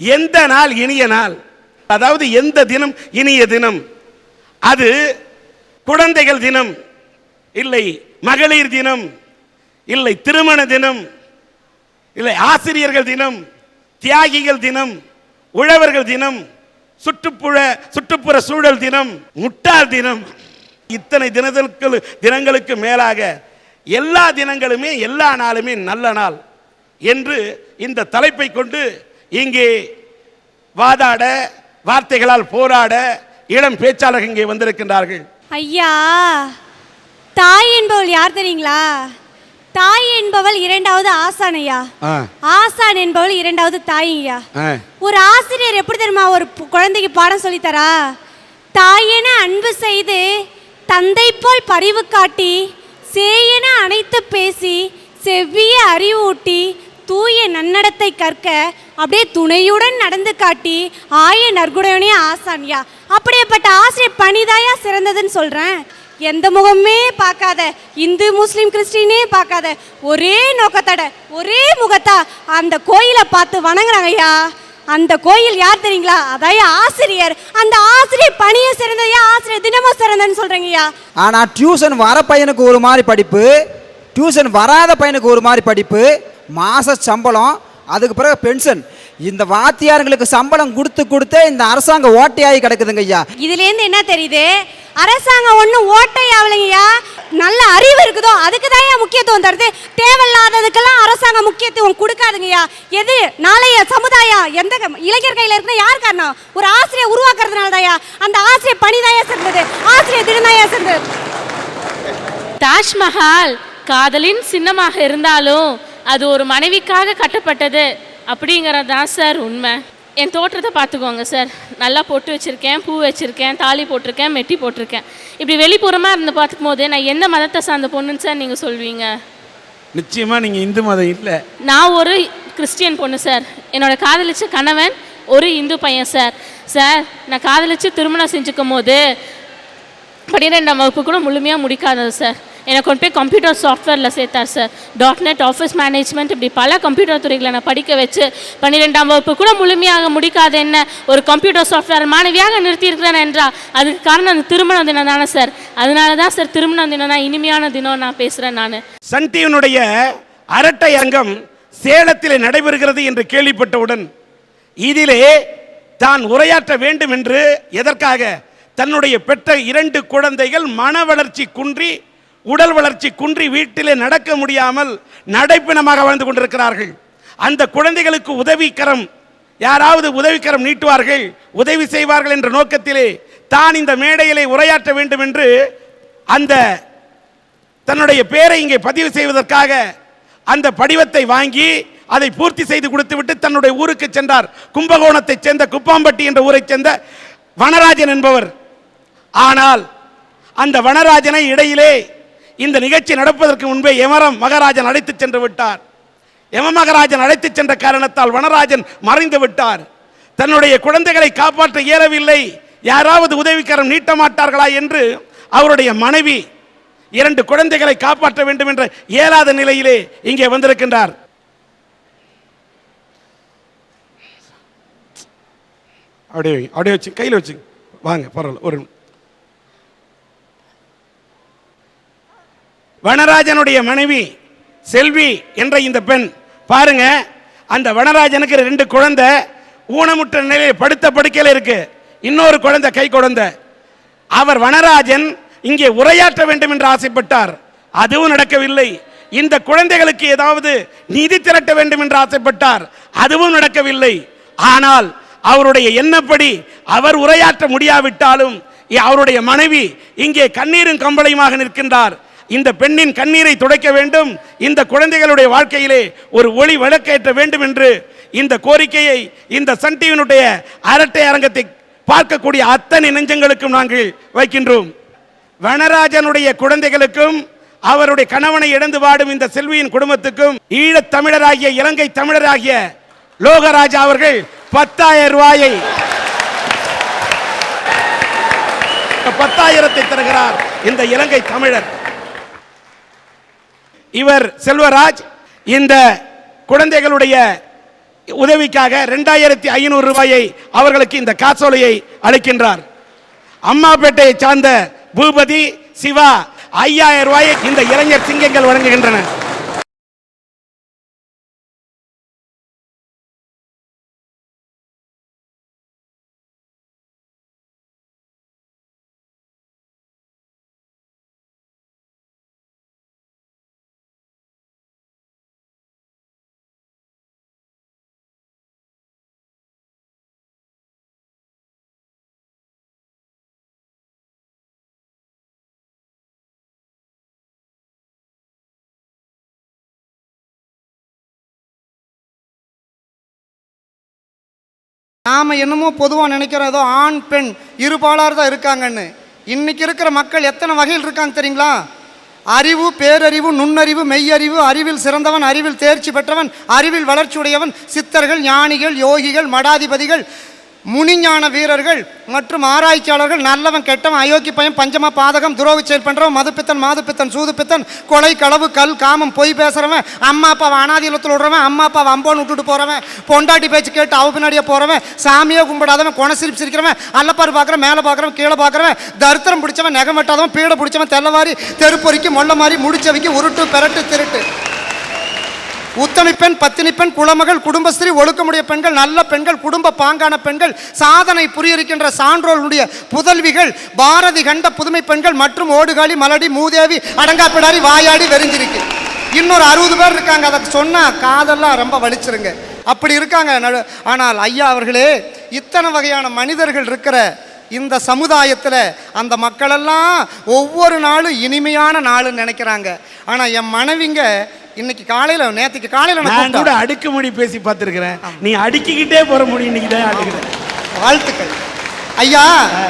எந்த நாள் இனிய நாள்? அதாவது எந்த தினம் இனிய தினம்? அது குழந்தைகள் தினம். இல்லை மகளிர் தினம். இல்லை திருமண தினம். இல்லை ஆசிரியர்கள் தினம். தியாகிகள் தினம். உழவர்கள் தினம். சுற்றுப்புற சுற்றுப்புற சூழல் தினம். முட்டாள் தினம். இத்தனை தினங்களுக்கு தினங்களுக்கு மேலாக எல்லா தினங்களுமே எல்லா நாளுமே நல்ல நாள் என்று இந்த தலைப்பை கொண்டு இங்கே வாதாட வார்த்தைகளால் போராட இளம் பேச்சாளர்கள் இங்கே வந்திருக்கின்றார்கள். ஐயா தாய் என்பவள் யார் தெரியுங்களா? தாய் என்பவள் இரண்டாவது ஆசான் ஐயா. ஆசான் என்பவள் இரண்டாவது தாய் ஐயா. ஆ. ஒரு ஆசிரியர் எப்படி தெரியுமா ஒரு குழந்தைக்கு பாடம் சொல்லித்தரா தாயென அன்பு செய்து தந்தை போல் பரிவு காட்டி சேயென அனைத்து பேசி செவ்விய அறிவூட்டி தூய நன்னடத்தை கற்க அப்படியே துணையுடன் நடந்து காட்டி ஆய நற்குடையனே ஆசான்யா அப்படியேப்பட்ட ஆசிரியர் பணிதாயா சிறந்ததுன்னு சொல்கிறேன் எந்த முகமே பார்க்காத இந்து முஸ்லீம் கிறிஸ்டினே பார்க்காத ஒரே நோக்கத்தோட ஒரே முகத்தா அந்த கோயிலை பார்த்து வணங்குறாங்க ஐயா. அந்த கோயில் யார் தெரியுங்களா? அதாவது ஆசிரியர். அந்த ஆசிரியர் பணியை சிறந்ததையா ஆசிரியர் தினமும் சிறந்தன்னு சொல்றீங்கய்யா ஆனால் டியூஷன் வர பையனுக்கு ஒரு மாதிரி படிப்பு. டியூஷன் வராத பையனுக்கு ஒரு மாதிரி படிப்பு மாத சம்பளம் அதுக்கு பிறகு பென்ஷன் இந்த வாத்தியாருங்களுக்கு சம்பளம் கொடுத்து கொடுத்தே இந்த அரசாங்கம் ஓட்டையாகி கிடக்குதுங்க ஐயா. இதுலேருந்து என்ன தெரியுது? அரசாங்கம் ஒன்றும் ஓட்டை ஆகலைங்கய்யா நல்ல அறிவு இருக்குதோ அதுக்கு தான் முக்கியத்துவம் தருது. தேவையில்லாததுக்கெல்லாம் அரசாங்கம் முக்கியத்துவம் கொடுக்காதுங்கய்யா. எது? நாளைய சமுதாயம் எந்த க- இளைஞர் கையில் இருக்குன்னா யார் காரணம்? ஒரு ஆசிரியர் உருவாக்குறதுனால தாயா அந்த ஆசிரியர் பணிதாயா சிறந்தது ஆசிரியர் தினதாயா சிறந்தது தாஜ்மஹால். காதலின் சின்னமாக இருந்தாலும் அது ஒரு மனைவிக்காக கட்டப்பட்டது அப்படிங்கிறது தான் சார் உண்மை. என் தோற்றத்தை பார்த்துக்கோங்க சார். நல்லா பொட்டு வச்சுருக்கேன் பூ வச்சுருக்கேன் தாலி போட்டிருக்கேன் மெட்டி போட்டிருக்கேன். இப்படி வெளிப்புறமாக இருந்து பார்த்துக்கும் போது நான் எந்த மதத்தை சார்ந்த பொண்ணுன்னு சார் நீங்கள் சொல்வீங்க? நிச்சயமா நீங்க இந்து மதம் இல்லை. நான் ஒரு கிறிஸ்டியன் பொண்ணு சார். என்னோட காதலிச்ச கணவன் ஒரு இந்து பையன் சார். சார் நான் காதலிச்சு திருமணம் செஞ்சுக்கும் போது பன்னிரெண்டாம் வகுப்பு கூட முழுமையாக முடிக்காதது சார். என்னை கொண்டு போய் கம்ப்யூட்டர் சாஃப்ட்வேரில் சேர்த்தார் sir dot net office management இப்படி பல கம்ப்யூட்டர் துறைகளை நான் படிக்க வச்சு பன்னிரெண்டாம் வகுப்பு கூட முழுமையாக முடிக்காத என்ன ஒரு கம்ப்யூட்டர் சாஃப்ட்வேர் மாணவியாக நிறுத்தியிருக்கிறேன் என்றால் அதுக்கு காரணம் அந்த திருமண தினம் தானே சார் அதனால தான் சார் திருமண தினம் தான் இனிமையான தினம் நான் பேசுகிறேன் நான். சன் அரட்டை அரங்கம் சேலத்தில் நடைபெறுகிறது என்று கேள்விப்பட்டவுடன் இதிலே தான் உரையாற்ற வேண்டும் என்று எதற்காக? தன்னுடைய பெற்ற இரண்டு குழந்தைகள் மன வளர்ச்சி குன்றி உடல் வளர்ச்சி குன்றி வீட்டிலே நடக்க முடியாமல் நடைப்பிணமாக வாழ்ந்து கொண்டிருக்கிறார்கள். அந்த குழந்தைகளுக்கு உதவிக்கரம் யாராவது உதவிக்கரம் நீட்டுவார்கள் உதவி செய்வார்கள் என்ற நோக்கத்திலே தான் இந்த மேடையிலே உரையாற்ற வேண்டும் என்று அந்த தன்னுடைய பேரை இங்கே பதிவு செய்வதற்காக அந்த படிவத்தை வாங்கி அதை பூர்த்தி செய்து கொடுத்துவிட்டு தன்னுடைய ஊருக்கு சென்றார். கும்பகோணத்தைச் சேர்ந்த குப்பாம்பட்டி என்ற ஊரைச் சேர்ந்த வனராஜன் என்பவர். ஆனால் அந்த வனராஜனை இடையிலே இந்த நிகழ்ச்சி நடப்பதற்கு முன்பே யமரம் மகராஜன் அழைத்துச் சென்று விட்டார். யம மகராஜன் அழைத்துச் சென்ற காரணத்தால் வனராஜன் மறைந்து விட்டார். தன்னுடைய குழந்தைகளை காப்பாற்ற இயலவில்லை. யாராவது உதவிக்கரம் நீட்ட மாட்டார்களா என்று அவருடைய மனைவி இரண்டு குழந்தைகளை காப்பாற்ற வேண்டும் என்ற இயலாத நிலையிலே இங்கே வந்திருக்கின்றார். அப்படியே அப்படியே வச்சு கையில் வச்சு வாங்க பரவாயில்ல ஒரு வனராஜனுடைய மனைவி செல்வி என்ற இந்த பெண் பாருங்க அந்த வனராஜனுக்கு ரெண்டு குழந்தை ஊனமுற்ற நிலையில் படுத்த படுக்கையில் இருக்கு. இன்னொரு குழந்தை கை குழந்தை. அவர் வனராஜன் இங்கே உரையாற்ற வேண்டும் என்று ஆசைப்பட்டார். அதுவும் நடக்கவில்லை. இந்த குழந்தைகளுக்கு ஏதாவது நிதி திரட்ட வேண்டும் என்று ஆசைப்பட்டார். அதுவும் நடக்கவில்லை. ஆனால் அவருடைய எண்ணப்படி அவர் உரையாற்ற முடியாவிட்டாலும் அவருடைய மனைவி இங்கே கண்ணீரும் கம்பளையுமாக நிற்கின்றார். இந்த பெண்ணின் கண்ணீரை துடைக்க வேண்டும். இந்த குழந்தைகளுடைய வாழ்க்கையிலே ஒரு ஒளி விளக்கேற்ற வேண்டும் என்று இந்த கோரிக்கையை இந்த சன் டிவியினுடைய அரட்டை அரங்கத்தை பார்க்கக்கூடிய அத்தனை நெஞ்சங்களுக்கும் நாங்கள் வைக்கின்றோம். வனராஜனுடைய குழந்தைகளுக்கும் அவருடைய கணவனை இழந்து வாடும் இந்த செல்வியின் குடும்பத்துக்கும் ஈழத் தமிழராகிய இலங்கை தமிழராகிய லோகராஜா அவர்கள் பத்தாயிரம் ரூபாயை பத்தாயிரத்தை தருகிறார் இந்த இலங்கை தமிழர். இவர் செல்வராஜ். இந்த குழந்தைகளுடைய உதவிக்காக ரெண்டாயிரத்தி ஐநூறு ரூபாயை அவர்களுக்கு இந்த காசோலையை அளிக்கின்றார். அம்மாப்பேட்டையை சார்ந்த பூபதி சிவா ஐயாயிரம் ரூபாயை இந்த இளைஞர் சிங்கங்கள் வழங்குகின்றன. நாம் என்னமோ பொதுவாக நினைக்கிறோம் ஏதோ ஆண் பெண் இருபாலார் தான் இருக்காங்கன்னு. இன்னைக்கு இருக்கிற மக்கள் எத்தனை வகையில் இருக்காங்க தெரியுங்களா? அறிவு பேரறிவு நுண்ணறிவு மெய்யறிவு அறிவில் சிறந்தவன் அறிவில் தேர்ச்சி பெற்றவன் அறிவில் வளர்ச்சியுடையவன் சித்தர்கள் ஞானிகள் யோகிகள் மடாதிபதிகள் முனிஞான வீரர்கள் மற்றும் ஆராய்ச்சியாளர்கள் நல்லவன் கெட்டவன் அயோக்கி பையன் பஞ்சம பாதகம் துரோக செயல் பண்ணுறவன் மதுப்பித்தன் மாதுப்பித்தன் சூதுப்பித்தன் கொலை களவு கல் காமம் பொய் பேசுகிறவன் அம்மா அப்பாவை அனாதிலத்தில் விடுறவன் அம்மா அப்பாவை அம்போன்னு விட்டுட்டு போகிறவன் பொண்டாட்டி பேச்சு கேட்டு அவ பின்னாடியே போகிறவன் சாமியே கும்பிடாதவன் கொணசிரிப்பு சிரிக்கிறவன் அல்லப்பாரு பார்க்குறவன் மேலே பார்க்குறவன் கீழே பார்க்குறவன் தரித்திரம் பிடிச்சவன் நெகம் வெட்டாதவன் பீடை பிடிச்சவன் தெல்லவாரி தெருப்பொறிக்கு மொள்ள மாதிரி முடிச்சவைக்கு உருட்டு பெரட்டு திருட்டு. உத்தமி பெண் பத்தினி பெண் குலமகள் குடும்பஸ்திரீ ஒழுக்கமுடைய பெண்கள் நல்ல பெண்கள் குடும்ப பாங்கான பெண்கள் சாதனை புரியிருக்கின்ற சான்றோர்களுடைய புதல்விகள் பாரதி கண்ட புதுமை பெண்கள் மற்றும் ஓடுகாலி மலடி மூதேவி அடங்காப்பிடாரி வாயாடி வெறிஞ்சிருக்கு. இன்னொரு அறுபது பேர் இருக்காங்க. அதை சொன்னால் காதெல்லாம் ரொம்ப வலிச்சிருங்க. அப்படி இருக்காங்க. ஆனால் ஐயா அவர்களே இத்தனை வகையான மனிதர்கள் இருக்கிற இந்த சமுதாயத்தில் அந்த மக்களெல்லாம் ஒவ்வொரு நாளும் இனிமையான நாளுன்னு நினைக்கிறாங்க. ஆனால் என் மனைவிங்க இன்னைக்கு காலையில் நேற்றுக்கு காலையில் நான் கூட அடுக்குமொழி பேசி பார்த்திருக்கிறேன். நீ அடுக்கிக்கிட்டே போற முடி இன்னைக்கு தான் அடுக்கிறேன். வாழ்த்துக்கள். ஐயா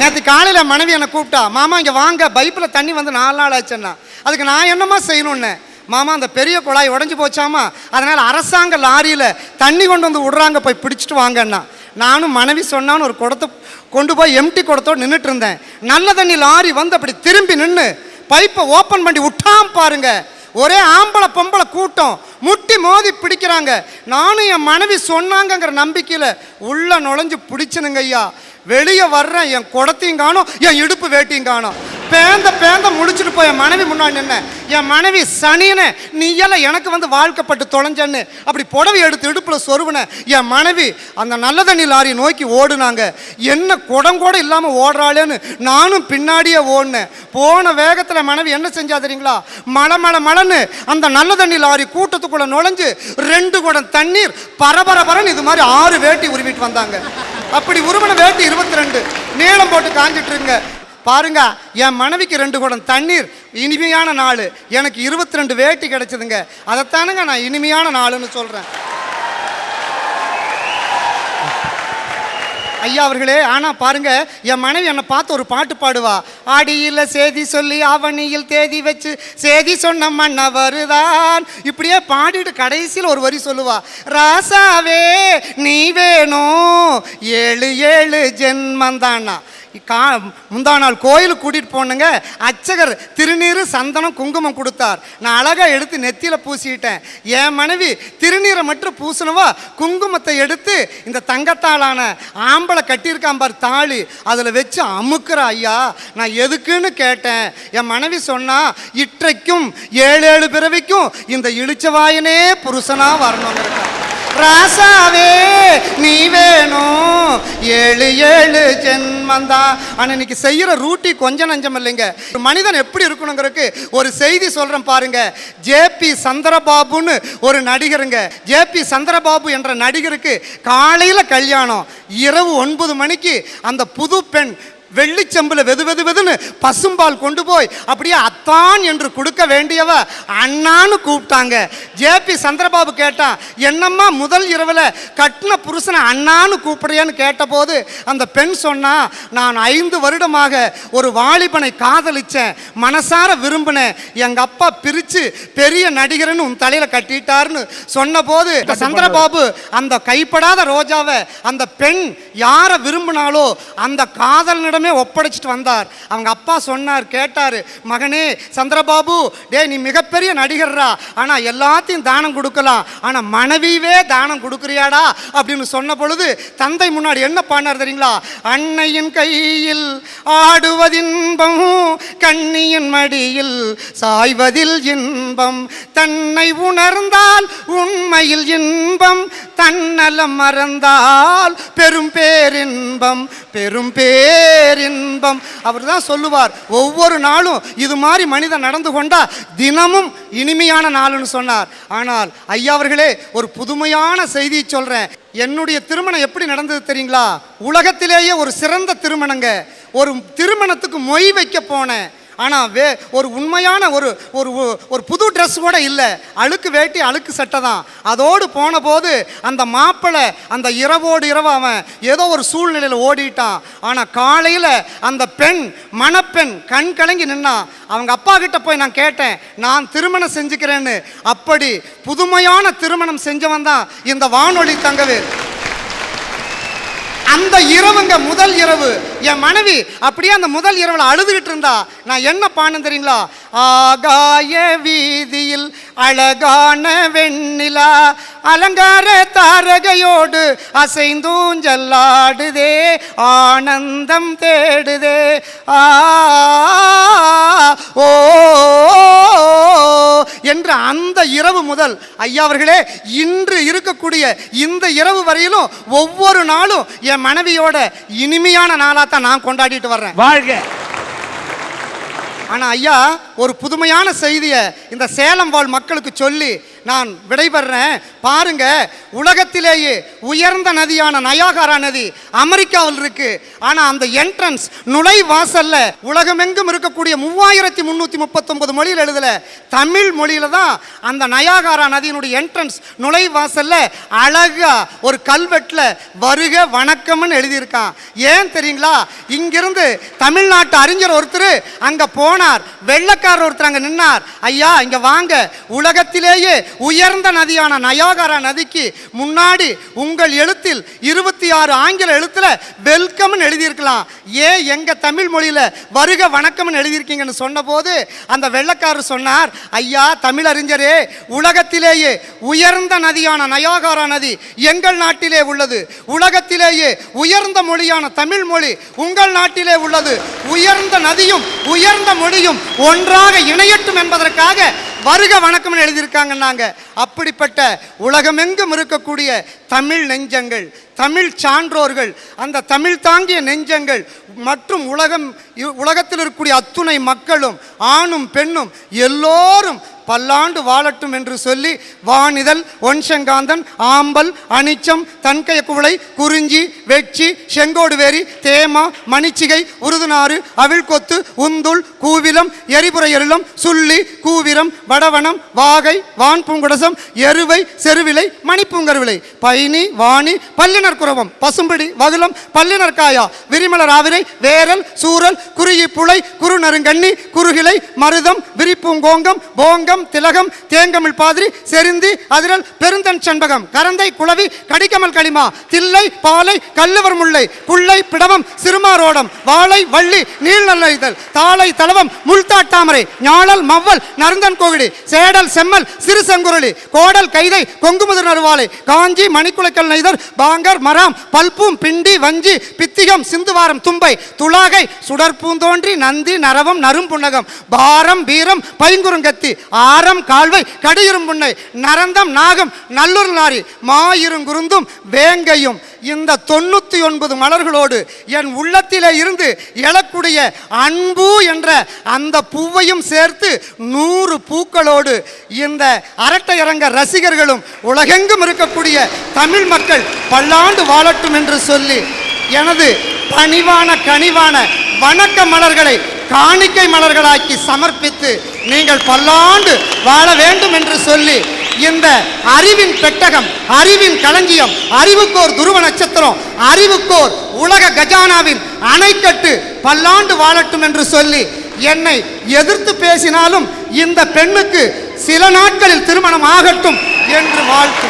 நேற்று காலையில் மனைவி என்னை கூப்பிட்டா மாமா இங்கே வாங்க பைப்பில் தண்ணி வந்து நாலு நாள் ஆச்சுன்னா. அதுக்கு நான் என்னம்மா செய்யணும்னு? மாமா அந்த பெரிய குழாய் உடஞ்சி போச்சாமா? அதனால் அரசாங்க லாரியில் தண்ணி கொண்டு வந்து விடுறாங்க போய் பிடிச்சிட்டு வாங்கன்னா நானும் மனைவி சொன்னான்னு ஒரு குடத்தை கொண்டு போய் எம்டி குடத்தோடு நின்றுட்டு இருந்தேன். நல்ல தண்ணி லாரி வந்து அப்படி திரும்பி நின்று பைப்பை ஓப்பன் பண்ணி விட்டாம் பாருங்க. ஒரே ஆம்பளை பொம்பளை கூட்டம். முட்டி மோதி பிடிக்கிறாங்க. நானும் என் மனைவி சொன்னாங்கங்கிற நம்பிக்கையில் உள்ள நுழைஞ்சு பிடிச்சனுங்க ஐயா. வெளியே வர்றேன் என் குடத்தையும் காணும் என் இடுப்பு வேட்டியும் காணும். பேந்த பேந்த முடிச்சுட்டு போய் என் மனைவி முன்னாடி நின்ன என் மனைவி சனின்னு நீ எல்லாம் எனக்கு வந்து வாழ்க்கப்பட்டு தொலைஞ்சன்னு. அப்படி புடவை எடுத்து இடுப்பில் சொருவினேன் என் மனைவி அந்த நல்ல தண்ணி லாரி நோக்கி ஓடுனாங்க. என்ன குடம் கூட இல்லாமல் ஓடுறாளேன்னு நானும் பின்னாடியே ஓடினேன். போன வேகத்தில் மனைவி என்ன செஞ்சா தெரியுங்களா? மழை மழை மழைன்னு அந்த நல்ல தண்ணி லாரி கூட்டத்துக்குள்ளே நுழைஞ்சு ரெண்டு குடம் தண்ணீர் பரபரபரன்னு இது மாதிரி ஆறு வேட்டி உருவிட்டு வந்தாங்க. அப்படி உருவன வேட்டி இருபத்தி ரெண்டு நீளம் போட்டு காஞ்சிட்டு இருங்க பாருங்க என் மனைவிக்கு ரெண்டு குடம் தண்ணீர் இனிமையான நாள். எனக்கு இருபத்தி ரெண்டு வேட்டி கிடைச்சதுங்க. அதைத்தானுங்க நான் இனிமையான நாளுன்னு சொல்கிறேன் ஐயா அவர்களே ஆனால் பாருங்க என் மனைவி என்னை பார்த்து ஒரு பாட்டு பாடுவா. ஆடியில் சேதி சொல்லி அவனியில் தேதி வச்சு சேதி சொன்ன மன்ன வருதான். இப்படியே பாடிட்டு கடைசியில் ஒரு வரி சொல்லுவா. ராசாவே நீ வேணும். ஏழு ஏழு ஜென்மந்தானா. கா முந்தா நாள் கோயிலுக்கு கூட்டிகிட்டு போனேங்க அர்ச்சகர் திருநீர் சந்தனம் குங்குமம் கொடுத்தார். நான் அழகாக எடுத்து நெத்தியில் பூசிக்கிட்டேன் என் மனைவி திருநீரை மட்டும் பூசினவா குங்குமத்தை எடுத்து இந்த தங்கத்தாளான ஆம்பளை கட்டியிருக்கான் பார் தாலி அதில் வச்சு அமுக்குறா ஐயா. நான் எதுக்குன்னு கேட்டேன். என் மனைவி சொன்னா இற்றைக்கும் ஏழு ஏழு பிறவிக்கும் இந்த இழிச்சவாயனே புருஷனாக வரணுங்கிறேன் ராசாவே நீ வேணும். ஏழு ஏழு ஜென்மந்தா. ஆனால் இன்னைக்கு செய்கிற ரூட்டி கொஞ்சம் நஞ்சம் இல்லைங்க. ஒரு மனிதன் எப்படி இருக்கணுங்கிறதுக்கு ஒரு செய்தி சொல்கிறேன் பாருங்க. ஜேபி சந்திரபாபுன்னு ஒரு நடிகருங்க. ஜேபி சந்திரபாபு என்ற நடிகருக்கு காலையில் கல்யாணம் இரவு ஒன்பது மணிக்கு அந்த புது பெண் வெள்ளிச்சம்புல வெது வெது வெதுன்னு பசும்பால் கொண்டு போய் அப்படியே அத்தான் என்று கொடுக்க வேண்டியவ அண்ணான்னு கூப்பிட்டாங்க. ஜேபி சந்திரபாபு கேட்டான் என்னம்மா முதல் இரவில் கட்டின புருஷனை அண்ணான்னு கூப்பிடுறியான்னு கேட்டபோது அந்த பெண் சொன்னா நான் ஐந்து வருடமாக ஒரு வாலிபனை காதலிச்சேன் மனசார விரும்பினேன் எங்க அப்பா பிரிச்சு பெரிய நடிகர்னு உன் தலையில கட்டிட்டாருன்னு சொன்னபோது சந்திரபாபு அந்த கைப்படாத ரோஜாவை அந்த பெண் யாரை விரும்பினாலோ அந்த காதலனிடமே எல்லாமே ஒப்படைச்சிட்டு வந்தார். அவங்க அப்பா சொன்னார் கேட்டார் மகனே சந்திரபாபு டே நீ மிகப்பெரிய நடிகர்ரா. ஆனால் எல்லாத்தையும் தானம் கொடுக்கலாம். ஆனால் மனைவியவே தானம் கொடுக்குறியாடா? அப்படின்னு சொன்ன பொழுது தந்தை முன்னாடி என்ன பண்ணார் தெரியுங்களா? அன்னையின் கையில் ஆடுவதின்பம் கண்ணியின் மடியில் சாய்வதில் இன்பம். தன்னை உணர்ந்தால் உண்மையில் இன்பம். தன்னலம் மறந்தால் பெரும் பேரின்பம். பெரும் பேரின்பம் அவர் தான் சொல்லுவார் ஒவ்வொரு நாளும் இது மாதிரி மனிதன் நடந்து கொண்டா தினமும் இனிமையான நாள்னு சொன்னார். ஆனால் ஐயா அவர்களே ஒரு புதுமையான செய்தியை சொல்றேன். என்னுடைய திருமணம் எப்படி நடந்தது தெரியுங்களா? உலகத்திலேயே ஒரு சிறந்த திருமணங்க. ஒரு திருமணத்துக்கு மொய் வைக்க போனேன். ஆனால் வே ஒரு உண்மையான ஒரு ஒரு ஒரு புது ட்ரெஸ் கூட இல்லை. அழுக்கு வேட்டி அழுக்கு சட்டை தான். அதோடு போன போது அந்த மாப்பிள்ளை அந்த இரவோடு இரவு அவன் ஏதோ ஒரு சூழ்நிலையில் ஓடிட்டான். ஆனால் காலையில் அந்த பெண் மணப்பெண் கண் கலங்கி நின்னான் அவங்க அப்பா கிட்ட போய் நான் கேட்டேன் நான் திருமணம் செஞ்சுக்கிறேன்னு. அப்படி புதுமையான திருமணம் செஞ்சவன் தான் இந்த வானொலி தங்கவேல். அந்த இரவுங்க முதல் இரவு. என் மனைவி அப்படியே அந்த முதல் இரவில் அழுதுகிட்டு இருந்தா நான் என்ன பான்னு தெரியுங்களா? ஆகாய வீதியில் அழகான வெண்ணிலா அலங்கார தாரகையோடு அசைந்தூஞ்சல்லாடுதே ஆனந்தம் தேடுதே. ஆ ஓ என்ற அந்த இரவு முதல் ஐயா அவர்களே இன்று இருக்கக்கூடிய இந்த இரவு வரையிலும் ஒவ்வொரு நாளும் என் மனைவியோட இனிமையான நாளாக தான் நான் கொண்டாடிட்டு வர்றேன். வாழ்க. ஆனால் ஐயா ஒரு புதுமையான செய்தியை இந்த சேலம் வாழ் மக்களுக்கு சொல்லி நான் விடைபெறேன். பாருங்க உலகத்திலேயே உயர்ந்த நதியான நயாகாரா நதி அமெரிக்காவில் இருக்கு. ஆனால் அந்த என்ட்ரன்ஸ் நுழைவாசல்ல உலகமெங்கும் இருக்கக்கூடிய மூவாயிரத்தி முந்நூற்றி முப்பத்தொன்பது மொழியில் எழுதல. தமிழ் மொழியில தான் அந்த நயாகாரா நதியினுடைய என்ட்ரன்ஸ் நுழைவாசல்ல அழகா ஒரு கல்வெட்டில் வருக வணக்கம்னு எழுதியிருக்கான். ஏன் தெரியுங்களா? இங்கிருந்து தமிழ்நாட்டு அறிஞர் ஒருத்தர் அங்க போனார். வெள்ளக்காரர் ஒருத்தர் அங்க நின்னார். ஐயா இங்க வாங்க. உலகத்திலேயே உயர்ந்த நதியான நயாகரா நதிக்கு முன்னாடி உங்கள் எழுத்தில் இருபத்தி ஆறு ஆங்கில எழுத்தில் வெல்கம்னு எழுதியிருக்கலாம். ஏன் எங்க தமிழ் மொழியில் வருக வணக்கம்னு எழுதியிருக்கீங்கன்னு சொன்னபோது அந்த வெள்ளக்காரர் சொன்னார் ஐயா தமிழ் அறிஞரே உலகத்திலேயே உயர்ந்த நதியான நயாகாரா நதி எங்கள் நாட்டிலே உள்ளது. உலகத்திலேயே உயர்ந்த மொழியான தமிழ் மொழி உங்கள் நாட்டிலே உள்ளது. உயர்ந்த நதியும் உயர்ந்த மொழியும் ஒன்றாக இணையட்டும் என்பதற்காக வருக வணக்கம்னு எழுதியிருக்காங்கன்னாங்க அப்படிப்பட்ட உலகமெங்கும் இருக்கக்கூடிய தமிழ் நெஞ்சங்கள் தமிழ் சான்றோர்கள் அந்த தமிழ் தாங்கிய நெஞ்சங்கள் மற்றும் உலகம் உலகத்தில் இருக்கக்கூடிய அத்துணை மக்களும் ஆணும் பெண்ணும் எல்லோரும் பல்லாண்டு வாழட்டும் என்று சொல்லி வானிதழ் ஒன்சங்காந்தன் ஆம்பல் அனிச்சம் தன்கைய குவளை குறிஞ்சி வெச்சி செங்கோடுவேரி தேமா மணிச்சிகை உருதுநாறு அவிழ்கொத்து உந்துள் கூவிலம் எரிபுரை எருளம் சுள்ளி கூவிரம் வடவனம் வாகை வான்பூங்குடசம் எருவை செருவிலை மணிப்பூங்கருவிலை பைனி வாணி பல்லினர் குரவம் பசும்பிடி வகுலம் பல்லினர்காயா விரிமலர் ஆவிரை வேரல் சூரல் குருயி புலை குறுநருங்கண்ணி குறுகிலை மருதம் விரிப்பூங்கோங்கம் போங்கம் திலகம் தேங்கமிழ் பாதிரி செருந்தி அதிரல் பெருந்தன் செண்பகம். கரந்தை குளவி கடிக்கமல் களிமா தில்லை பாலை கல்லுவர் முல்லை புள்ளை பிடவம் சிறுமாரோடம் வாழை வள்ளி நீள் நல்ல தாளை தளவம் முள்தாட்டாமரை ஞாழல் மவ்வல் நருந்தன் கோகிடி சேடல் செம்மல் சிறு செங்குரளி கோடல் கைதை கொங்குமுதர் நறுவாலை காஞ்சி மணிக்குலைக்கல் நெய்தர் பாங்கர் மராம் பல்பூம் பிண்டி வஞ்சி பித்திகம் சிந்துவாரம் தும்பை துளாகை சுடற்பூந்தோன்றி நந்தி நரவம் நரும் புன்னகம் பாரம் வீரம் பைங்குறுங்கத்தி ஆரம் கால்வை கடியிரும்புன்னை நரந்தம் நாகம் நல்லூர் நாரி மாயிருங்குருந்தும் வேங்கையும். இந்த தொண்ணூற்றி ஒன்பது மலர்களோடு என் உள்ளத்திலே இருந்து எழக்கூடிய அன்பு என்ற அந்த பூவையும் சேர்த்து நூறு பூக்களோடு இந்த அரட்டை அரங்க ரசிகர்களும் உலகெங்கும் இருக்கக்கூடிய தமிழ் மக்கள் பல்லாண்டு வாழட்டும் என்று சொல்லி எனது பணிவான கனிவான வணக்க மலர்களை காணிக்கை மலர்களாக்கி சமர்ப்பித்து நீங்கள் பல்லாண்டு வாழ வேண்டும் என்று சொல்லி இந்த அறிவின் பெட்டகம் அறிவின் களஞ்சியம் அறிவுக்கோர் துருவ நட்சத்திரம் அறிவுக்கோர் உலக கஜானாவின் அணைக்கட்டு பல்லாண்டு வாழட்டும் என்று சொல்லி என்னை எதிர்த்து பேசினாலும் இந்த பெண்ணுக்கு சில நாட்களில் திருமணம் ஆகட்டும் என்று வாழ்த்து.